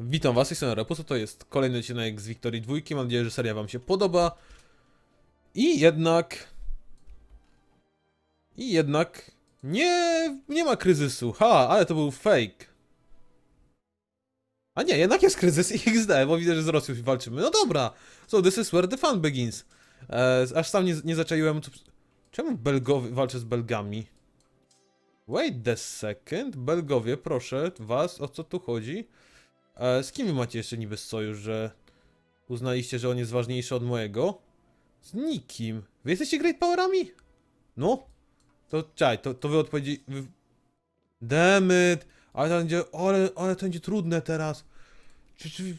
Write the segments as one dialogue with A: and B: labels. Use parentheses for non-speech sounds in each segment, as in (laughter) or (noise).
A: Witam was, jestem Repus, to jest kolejny odcinek z Wiktorii Dwójki, mam nadzieję, że seria wam się podoba. I jednak... I jednak... Nie, nie ma kryzysu, ha, ale to był fake. A nie, jednak jest kryzys XD, bo widzę, że z Rosją walczymy. No dobra, so this is where the fun begins. E, aż sam nie, nie zaczaiłem... co- Czemu Belgowie walczy z Belgami? Wait a second, Belgowie, proszę was, o co tu chodzi? Z kim macie jeszcze niby sojusz, że uznaliście, że on jest ważniejszy od mojego? Z nikim. Wy jesteście Great Powerami? No. To czaj, to, to wy odpowiedzi... Wy... Damn it. Ale to będzie, ale, ale to będzie trudne teraz.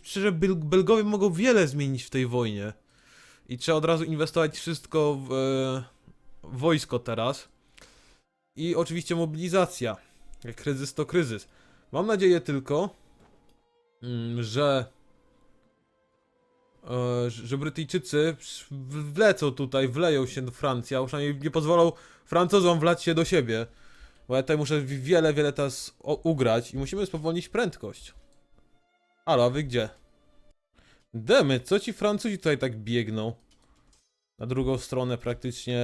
A: Szczerze, Bel Belgowie mogą wiele zmienić w tej wojnie. I trzeba od razu inwestować wszystko w e, wojsko teraz. I oczywiście mobilizacja. Kryzys to kryzys. Mam nadzieję tylko, że e, że Brytyjczycy w- wlecą tutaj, wleją się do Francji, a przynajmniej nie pozwolą Francuzom wlać się do siebie. Bo ja tutaj muszę wi- wiele, wiele teraz ugrać i musimy spowolnić prędkość. Alo, a wy gdzie? Demy, co ci Francuzi tutaj tak biegną? Na drugą stronę praktycznie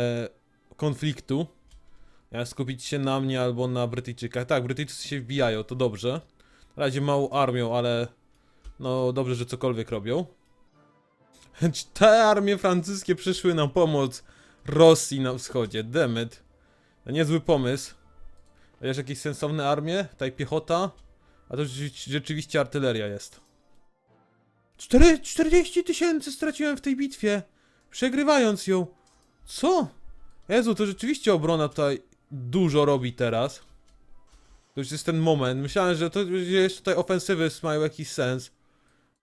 A: konfliktu. Ja skupić się na mnie albo na Brytyjczykach. Tak, Brytyjczycy się wbijają, to dobrze. Razie małą armią, ale no dobrze, że cokolwiek robią. Te armie francuskie przyszły na pomoc Rosji na wschodzie. Demet. To niezły pomysł. Chociaż jakieś sensowne armie? Tutaj piechota. A to rzeczy- rzeczywiście artyleria jest. Cztery, 40 tysięcy straciłem w tej bitwie. Przegrywając ją. Co? Jezu, to rzeczywiście obrona tutaj dużo robi teraz. To już jest ten moment. Myślałem, że to jeszcze tutaj ofensywy mają jakiś sens.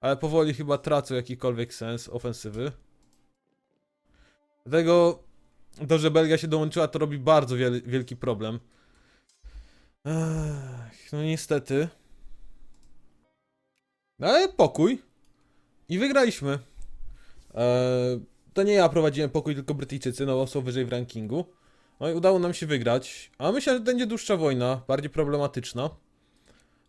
A: Ale powoli chyba tracą jakikolwiek sens ofensywy. Dlatego to, że Belgia się dołączyła, to robi bardzo wiel wielki problem. Ech, no niestety. Ale pokój. I wygraliśmy. Eee, to nie ja prowadziłem pokój, tylko Brytyjczycy, no są wyżej w rankingu. No i udało nam się wygrać. A myślę, że będzie dłuższa wojna, bardziej problematyczna.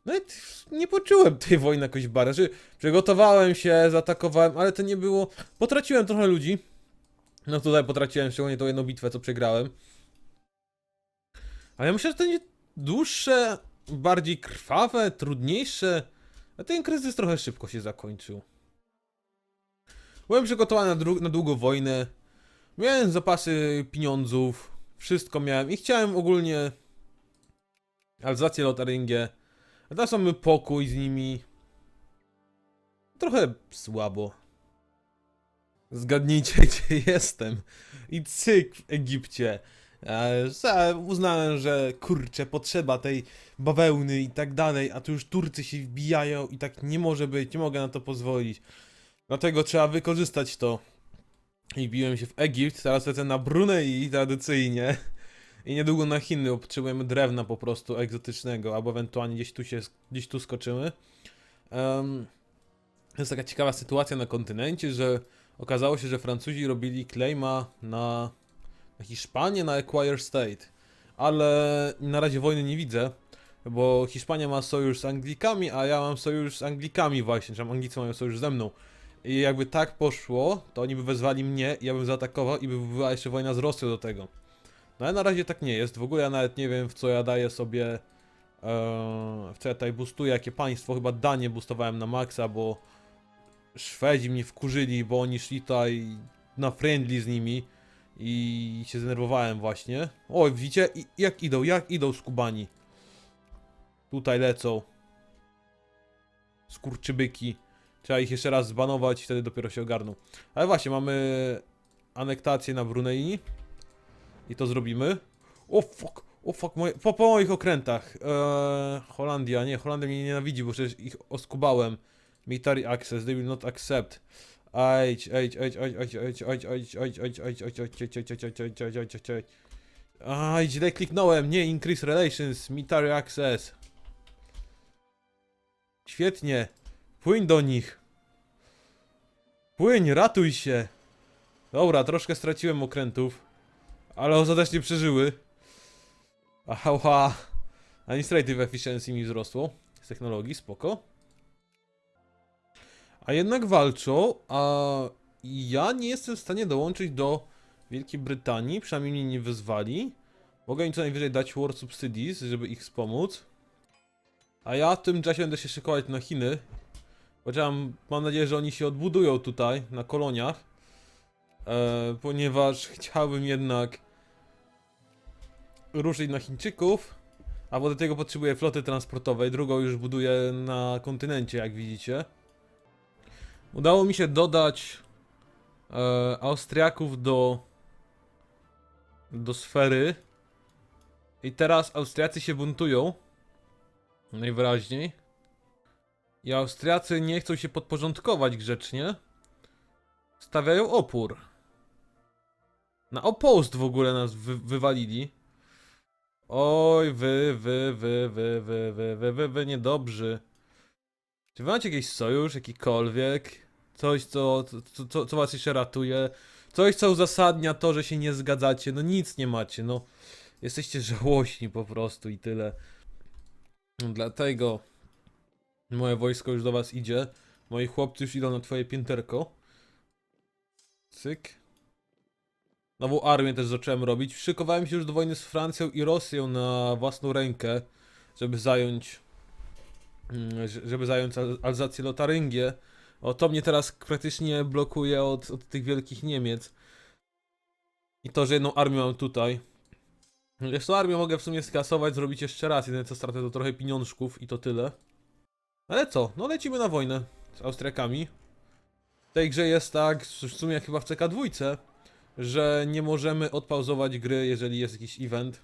A: Nawet nie poczułem tej wojny jakoś bardzo. Znaczy, przygotowałem się, zaatakowałem, ale to nie było. Potraciłem trochę ludzi. No tutaj potraciłem szczególnie tą jedną bitwę, co przegrałem. Ale ja myślę, że to będzie dłuższe, bardziej krwawe, trudniejsze. A ten kryzys trochę szybko się zakończył. Byłem przygotowany na, na długą wojnę. Miałem zapasy pieniądzów. Wszystko miałem i chciałem ogólnie Alzację Lotaringię. A teraz mamy pokój z nimi. Trochę słabo. Zgadnijcie, (laughs) gdzie jestem. I cyk w Egipcie. E, uznałem, że kurczę, potrzeba tej bawełny i tak dalej, a tu już Turcy się wbijają i tak nie może być, nie mogę na to pozwolić. Dlatego trzeba wykorzystać to. I biłem się w Egipt, teraz lecę na Brunei tradycyjnie. I niedługo na Chiny, bo potrzebujemy drewna po prostu egzotycznego, albo ewentualnie gdzieś tu się, gdzieś tu skoczymy. Em, jest taka ciekawa sytuacja na kontynencie, że okazało się, że Francuzi robili claima na, na Hiszpanię, na Acquire State. Ale na razie wojny nie widzę, bo Hiszpania ma sojusz z Anglikami, a ja mam sojusz z Anglikami właśnie, czy Anglicy mają sojusz ze mną. I jakby tak poszło, to oni by wezwali mnie, ja bym zaatakował i by była jeszcze wojna z Rosją do tego. No ale na razie tak nie jest. W ogóle ja nawet nie wiem w co ja daję sobie. e, w co ja tutaj boostuję, jakie państwo. Chyba Danię boostowałem na maksa, bo Szwedzi mnie wkurzyli, bo oni szli tutaj na friendly z nimi. I się zdenerwowałem właśnie. O, widzicie? I, jak idą, jak idą skubani. Tutaj lecą. Skurczybyki. Trzeba ich jeszcze raz zbanować, wtedy dopiero się ogarną. Ale właśnie, mamy anektację na Brunei. I to zrobimy. O fuck, o fuck, moje, po, po moich okrętach. Eee, Holandia, nie, Holandia mnie nienawidzi, bo przecież ich oskubałem. Military access, they will not accept. Ajdź, ajdź, ajdź, ajdź, ajdź, ajdź, ajdź, ajdź, ajdź, ajdź, ajdź, ajdź, ajdź, ajdź, ajdź, ajdź, ajdź, ajdź, ajdź, ajdź. Aj, źle kliknąłem, nie, increase relations, military access. Świetnie. Płyń do nich. Płyń, ratuj się. Dobra, troszkę straciłem okrętów. Ale ostatecznie przeżyły. Aha, administrative efficiency mi wzrosło. Z technologii, spoko. A jednak walczą, a ja nie jestem w stanie dołączyć do Wielkiej Brytanii, przynajmniej mnie nie wyzwali. Mogę im co najwyżej dać War Subsidies, żeby ich wspomóc. A ja w tym czasie będę się szykować na Chiny. Chociaż mam nadzieję, że oni się odbudują tutaj, na koloniach. E, ponieważ chciałbym jednak ruszyć na Chińczyków. A do tego potrzebuję floty transportowej. Drugą już buduję na kontynencie, jak widzicie. Udało mi się dodać e, Austriaków do do sfery. I teraz Austriacy się buntują. Najwyraźniej. I Austriacy nie chcą się podporządkować grzecznie. Stawiają opór. Na opost w ogóle nas wy wywalili. Oj, wy, wy, wy, wy, wy, wy, wy, wy, wy, niedobrzy. Czy wy macie jakiś sojusz, jakikolwiek? Coś, co, co, co, co was jeszcze ratuje? Coś, co uzasadnia to, że się nie zgadzacie? No nic nie macie, no. Jesteście żałośni po prostu i tyle. Dlatego moje wojsko już do was idzie. Moi chłopcy już idą na twoje pięterko. Cyk. Nową armię też zacząłem robić. Szykowałem się już do wojny z Francją i Rosją na własną rękę, żeby zająć mm, żeby zająć Al- Alzację Lotaryngię. O, to mnie teraz praktycznie blokuje od, od tych wielkich Niemiec. I to, że jedną armię mam tutaj. Jeszcze armię mogę w sumie skasować, zrobić jeszcze raz. Jedyne co stracę to trochę pieniążków i to tyle. Ale co? No lecimy na wojnę z Austriakami. W tej grze jest tak, w sumie chyba w CK2, że nie możemy odpauzować gry, jeżeli jest jakiś event.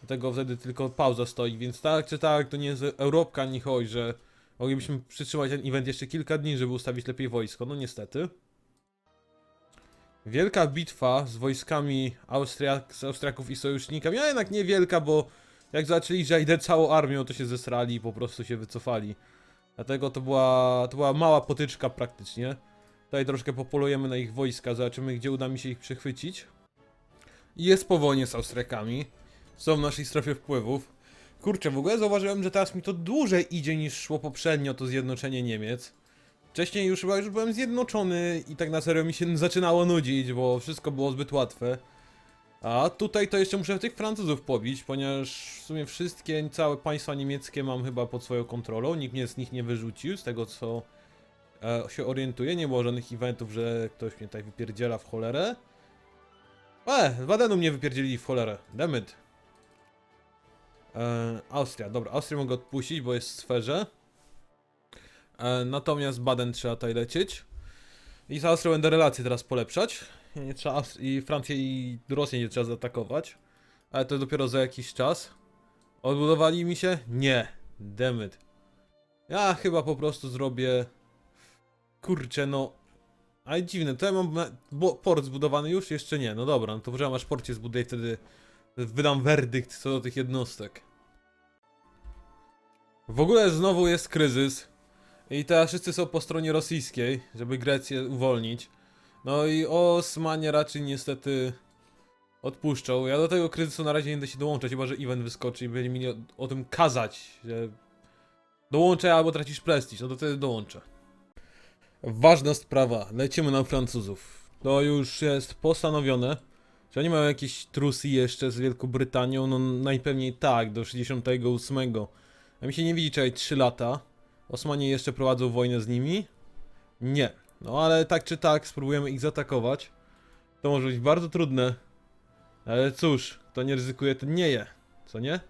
A: Dlatego wtedy tylko pauza stoi, więc tak czy tak, to nie jest Europka ani chodź, że moglibyśmy przytrzymać ten event jeszcze kilka dni, żeby ustawić lepiej wojsko. No niestety. Wielka bitwa z wojskami Austriak, z Austriaków i sojusznikami, a jednak niewielka, bo jak zaczęli, że idę całą armią, to się zesrali i po prostu się wycofali. Dlatego to była, to była mała potyczka praktycznie. Tutaj troszkę popolujemy na ich wojska, zobaczymy gdzie uda mi się ich przechwycić. Jest po wojnie z Austriakami. Są w naszej strefie wpływów. Kurczę, w ogóle zauważyłem, że teraz mi to dłużej idzie niż szło poprzednio to zjednoczenie Niemiec. Wcześniej już chyba już byłem zjednoczony i tak na serio mi się zaczynało nudzić, bo wszystko było zbyt łatwe. A tutaj to jeszcze muszę tych Francuzów pobić, ponieważ w sumie wszystkie, całe państwa niemieckie mam chyba pod swoją kontrolą. Nikt mnie z nich nie wyrzucił, z tego co e, się orientuję. Nie było żadnych eventów, że ktoś mnie tutaj wypierdziela w cholerę. E, Wadenu mnie wypierdzieli w cholerę. Dammit. E, Austria, dobra, Austrię mogę odpuścić, bo jest w sferze. E, natomiast Baden trzeba tutaj lecieć. I z Austrią będę relacje teraz polepszać. Nie trzeba I Francję i Rosję nie trzeba zaatakować. Ale to dopiero za jakiś czas. Odbudowali mi się? Nie. Demet. Ja chyba po prostu zrobię... Kurczę, no... Ale dziwne, to ja mam port zbudowany już? Jeszcze nie. No dobra, no to poczekam aż porcie zbuduję, wtedy wydam werdykt co do tych jednostek. W ogóle znowu jest kryzys. I teraz wszyscy są po stronie rosyjskiej, żeby Grecję uwolnić. No i Osmanie raczej niestety odpuszczą. Ja do tego kryzysu na razie nie będę się dołączać, chyba że event wyskoczy i będzie mi o, o tym kazać, że dołączaj albo tracisz prestiż, no to wtedy dołączę. Ważna sprawa, lecimy na Francuzów. To już jest postanowione. Czy oni mają jakieś trusy jeszcze z Wielką Brytanią? No najpewniej tak, do 68. A mi się nie widzi czekać 3 lata. Osmanie jeszcze prowadzą wojnę z nimi? Nie. No ale tak czy tak spróbujemy ich zaatakować. To może być bardzo trudne. Ale cóż, kto nie ryzykuje, ten nie je. Co nie?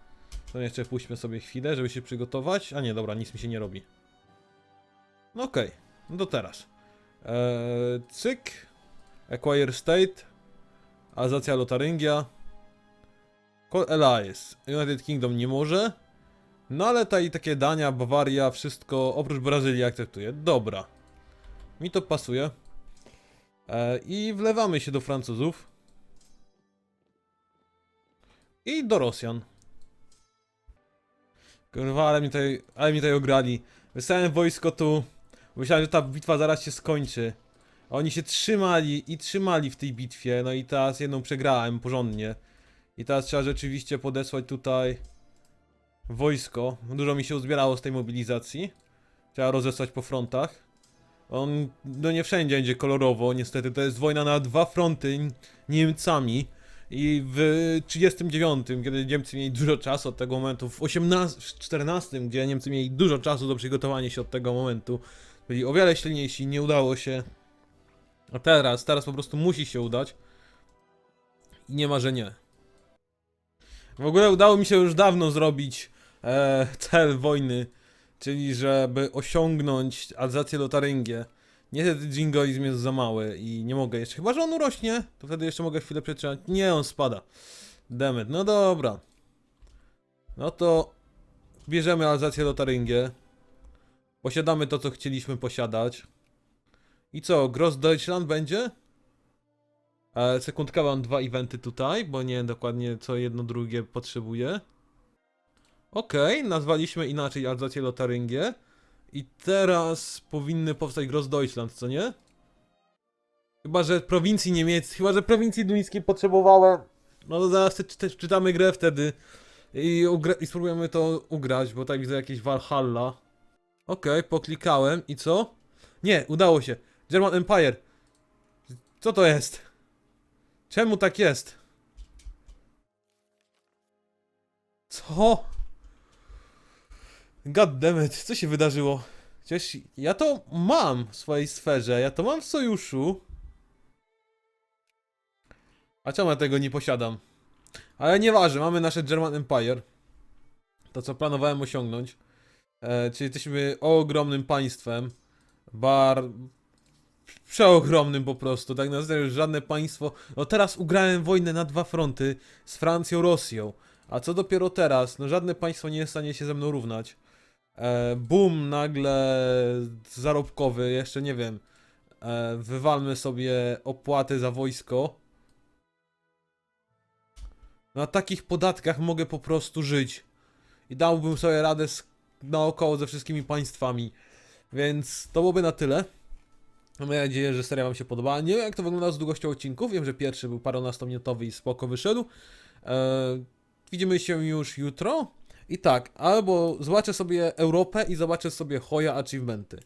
A: To jeszcze puśćmy sobie chwilę, żeby się przygotować. A nie, dobra, nic mi się nie robi. No okej, no to teraz. Eee, cyk. Acquire State. Alzacja Lotaryngia. Call Allies. United Kingdom nie może. No ale tutaj takie Dania, Bawaria, wszystko oprócz Brazylii akceptuje. Dobra. Mi to pasuje. E, I wlewamy się do Francuzów. I do Rosjan. Kurwa, ale mi tutaj, ale mi tutaj ograli. Wysłałem wojsko tu. Myślałem, że ta bitwa zaraz się skończy. A oni się trzymali i trzymali w tej bitwie. No i teraz jedną przegrałem porządnie. I teraz trzeba rzeczywiście podesłać tutaj wojsko. Dużo mi się uzbierało z tej mobilizacji. Trzeba rozesłać po frontach. On, no nie wszędzie będzie kolorowo, niestety, to jest wojna na dwa fronty Niemcami. I w 39, kiedy Niemcy mieli dużo czasu od tego momentu, w 18, w 14, gdzie Niemcy mieli dużo czasu do przygotowania się od tego momentu, byli o wiele silniejsi, nie udało się. A teraz, teraz po prostu musi się udać. I nie ma, że nie. W ogóle udało mi się już dawno zrobić e, cel wojny, czyli żeby osiągnąć Alzację Lotaryngię. Niestety Jingoizm jest za mały i nie mogę jeszcze. Chyba, że on urośnie, to wtedy jeszcze mogę chwilę przetrzymać. Nie, on spada. Demet, no dobra. No to bierzemy Alzację Lotaryngię. Posiadamy to, co chcieliśmy posiadać. I co, Grossdeutschland będzie? E, sekundka, mam dwa eventy tutaj, bo nie wiem dokładnie co jedno drugie potrzebuje. Okej, nazwaliśmy inaczej Alzację Lotaryngię. I teraz powinny powstać Grossdeutschland, co nie? Chyba, że prowincji niemieckich, chyba, że prowincji duńskiej potrzebowałem. No to zaraz czytamy grę wtedy i, i spróbujemy to ugrać, bo tak widzę jakieś Valhalla. Okej, poklikałem i co? Nie, udało się. German Empire. Co to jest? Czemu tak jest? Co? God damn it, co się wydarzyło? Przecież ja to mam w swojej sferze, ja to mam w sojuszu. A czemu ja tego nie posiadam? Ale nieważne, mamy nasze German Empire. To co planowałem osiągnąć. E, czyli jesteśmy ogromnym państwem. Bar... Przeogromnym po prostu, tak na serio, już żadne państwo... No teraz ugrałem wojnę na dwa fronty z Francją, Rosją. A co dopiero teraz? No żadne państwo nie jest w stanie się ze mną równać. E, boom nagle zarobkowy, jeszcze nie wiem. E, wywalmy sobie opłaty za wojsko. Na takich podatkach mogę po prostu żyć. I dałbym sobie radę z, naokoło ze wszystkimi państwami. Więc to byłoby na tyle. Mam nadzieję, że seria Wam się podobała. Nie wiem, jak to wygląda z długością odcinków. Wiem, że pierwszy był paronastominutowy i spoko wyszedł. E, widzimy się już jutro. I tak, albo zobaczę sobie Europę i zobaczę sobie Hoja achievementy.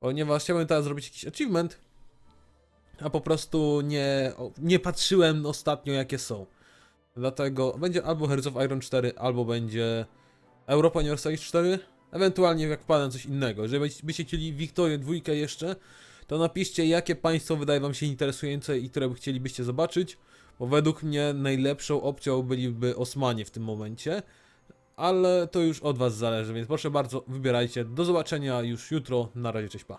A: Ponieważ chciałbym teraz zrobić jakiś achievement, a po prostu nie, nie patrzyłem ostatnio jakie są. Dlatego będzie albo Hearts of Iron 4, albo będzie Europa Universalis 4, ewentualnie jak panem coś innego. Jeżeli byście chcieli Wiktorię dwójkę jeszcze, to napiszcie jakie państwo wydaje wam się interesujące i które by chcielibyście zobaczyć, bo według mnie najlepszą opcją byliby Osmanie w tym momencie ale to już od Was zależy, więc proszę bardzo, wybierajcie. Do zobaczenia już jutro. Na razie, cześć, pa.